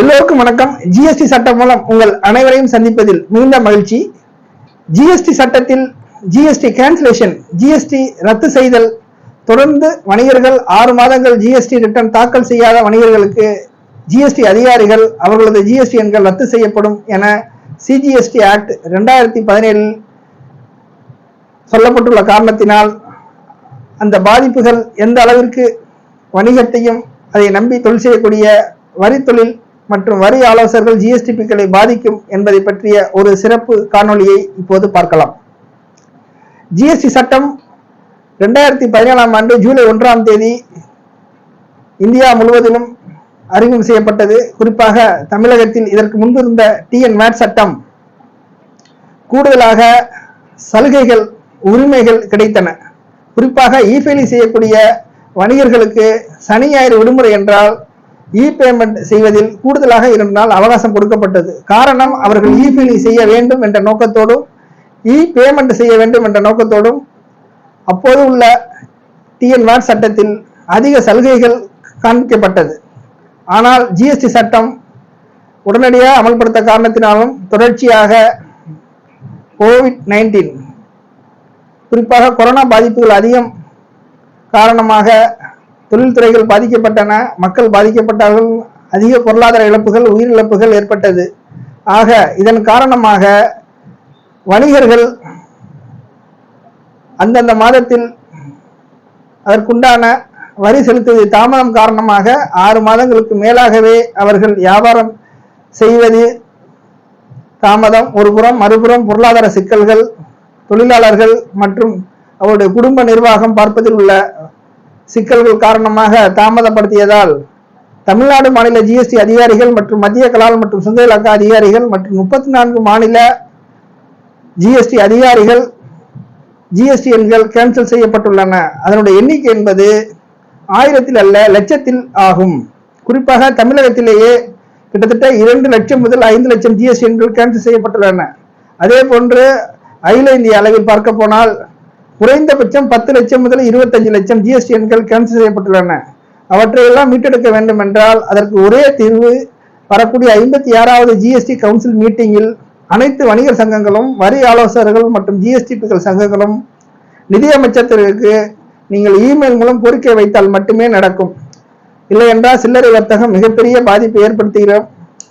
எல்லோருக்கும் வணக்கம். ஜிஎஸ்டி சட்டம் மூலம் உங்கள் அனைவரையும் சந்திப்பதில் மிகுந்த மகிழ்ச்சி. ஜிஎஸ்டி சட்டத்தில் ஜிஎஸ்டி கேன்சலேஷன் ஜிஎஸ்டி ரத்து செய்தல் தொடர்ந்து வணிகர்கள் ஆறு மாதங்கள் ஜிஎஸ்டி ரிட்டர்ன் தாக்கல் செய்யாத வணிகர்களுக்கு ஜிஎஸ்டி அதிகாரிகள் அவர்களது ஜிஎஸ்டி எண்கள் ரத்து செய்யப்படும் என சிஜிஎஸ்டி ஆக்ட் ரெண்டாயிரத்தி பதினேழில் சொல்லப்பட்டுள்ள காரணத்தினால் அந்த பாதிப்புகள் எந்த அளவிற்கு வணிகத்தையும் அதை நம்பி தொழில் செய்யக்கூடிய வரி தொழில் மற்றும் வரி ஆலோசகர்கள் ஜிஎஸ்டிபிக்களை பாதிக்கும் என்பதை பற்றிய ஒரு சிறப்பு காணொளியை இப்போது பார்க்கலாம். ஜிஎஸ்டி சட்டம் ரெண்டாயிரத்தி பதினேழாம் ஆண்டு ஜூலை ஒன்றாம் தேதி இந்தியா முழுவதிலும் அறிமுகம் செய்யப்பட்டது. குறிப்பாக தமிழகத்தில் இதற்கு முன்பிருந்த டிஎன் மேட் சட்டம் கூடுதலாக சலுகைகள் உரிமைகள் கிடைத்தன. குறிப்பாக இ செய்யக்கூடிய வணிகர்களுக்கு சனி ஞாயிறு விடுமுறை என்றால் இ பேமெண்ட் செய்வதில் கூடுதலாக இரண்டு நாள் அவகாசம் கொடுக்கப்பட்டது. காரணம் அவர்கள் இ ஃபைலிங் செய்ய வேண்டும் என்ற நோக்கத்தோடும் இ பேமெண்ட் செய்ய வேண்டும் என்ற நோக்கத்தோடும் அப்போது உள்ள டிஎன் வாட் சட்டத்தில் அதிக சலுகைகள் காண்பிக்கப்பட்டது. ஆனால் ஜிஎஸ்டி சட்டம் உடனடியாக அமல்படுத்த காரணத்தினாலும் தொடர்ச்சியாக கோவிட் நைன்டீன் குறிப்பாக கொரோனா பாதிப்புகள் அதிகம் காரணமாக தொழில்துறைகள் பாதிக்கப்பட்டன மக்கள் பாதிக்கப்பட்டார்கள் அதிக பொருளாதார இழப்புகள் உயிரிழப்புகள் ஏற்பட்டது. ஆக இதன் காரணமாக வணிகர்கள் அந்தந்த மாதத்தில் அதற்குண்டான வரி செலுத்துவது தாமதம் காரணமாக ஆறு மாதங்களுக்கு மேலாகவே அவர்கள் வியாபாரம் செய்வது தாமதம். ஒருபுறம் மறுபுறம் பொருளாதார சிக்கல்கள் தொழிலாளர்கள் மற்றும் அவருடைய குடும்ப நிர்வாகம் பார்ப்பதில் உள்ள சிக்கல்கள் காரணமாக தாமதப்படுத்தியதால் தமிழ்நாடு மாநில ஜிஎஸ்டி அதிகாரிகள் மற்றும் மத்திய கலால் மற்றும் சுங்க இலாக்கா அதிகாரிகள் மற்றும் முப்பத்தி நான்கு மாநில ஜிஎஸ்டி அதிகாரிகள் ஜிஎஸ்டி எண்கள் கேன்சல் செய்யப்பட்டுள்ளன. அதனுடைய எண்ணிக்கை என்பது ஆயிரத்தில் அல்ல லட்சத்தில் ஆகும். குறிப்பாக தமிழகத்திலேயே கிட்டத்தட்ட இரண்டு லட்சம் முதல் ஐந்து லட்சம் ஜிஎஸ்டி எண்கள் கேன்சல் செய்யப்பட்டுள்ளன. அதே போன்று அகில இந்திய அளவில் பார்க்க போனால் குறைந்தபட்சம் பத்து லட்சம் முதல் இருபத்தஞ்சு லட்சம் ஜிஎஸ்டி எண்கள் கேன்சல் செய்யப்பட்டுள்ளன. அவற்றையெல்லாம் மீட்டெடுக்க வேண்டும் என்றால் அதற்கு ஒரே தீர்வு வரக்கூடிய ஐம்பத்தி ஆறாவது ஜிஎஸ்டி கவுன்சில் மீட்டிங்கில் அனைத்து வணிகர் சங்கங்களும் வரி ஆலோசகர்கள் மற்றும் ஜிஎஸ்டிபிகள் சங்கங்களும் நிதியமைச்சத்திற்கு நீங்கள் இமெயில் மூலம் கோரிக்கை வைத்தால் மட்டுமே நடக்கும். இல்லை என்றால் சில்லறை வர்த்தகம் மிகப்பெரிய பாதிப்பை ஏற்படுத்துகிறோம்.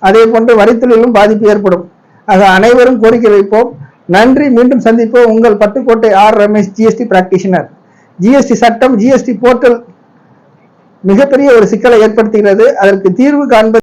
அதே போன்று வரித்தொழிலும் பாதிப்பு ஏற்படும். ஆக அனைவரும் கோரிக்கை வைப்போம். நன்றி மீண்டும் சந்திப்போம். உங்கள் Pattukkottai R Ramesh GST practitioner GST சட்டம் ஜிஎஸ்டி போர்ட்டல் மிகப்பெரிய ஒரு சிக்கலை ஏற்படுத்துகிறது. அதற்கு தீர்வு காண்பது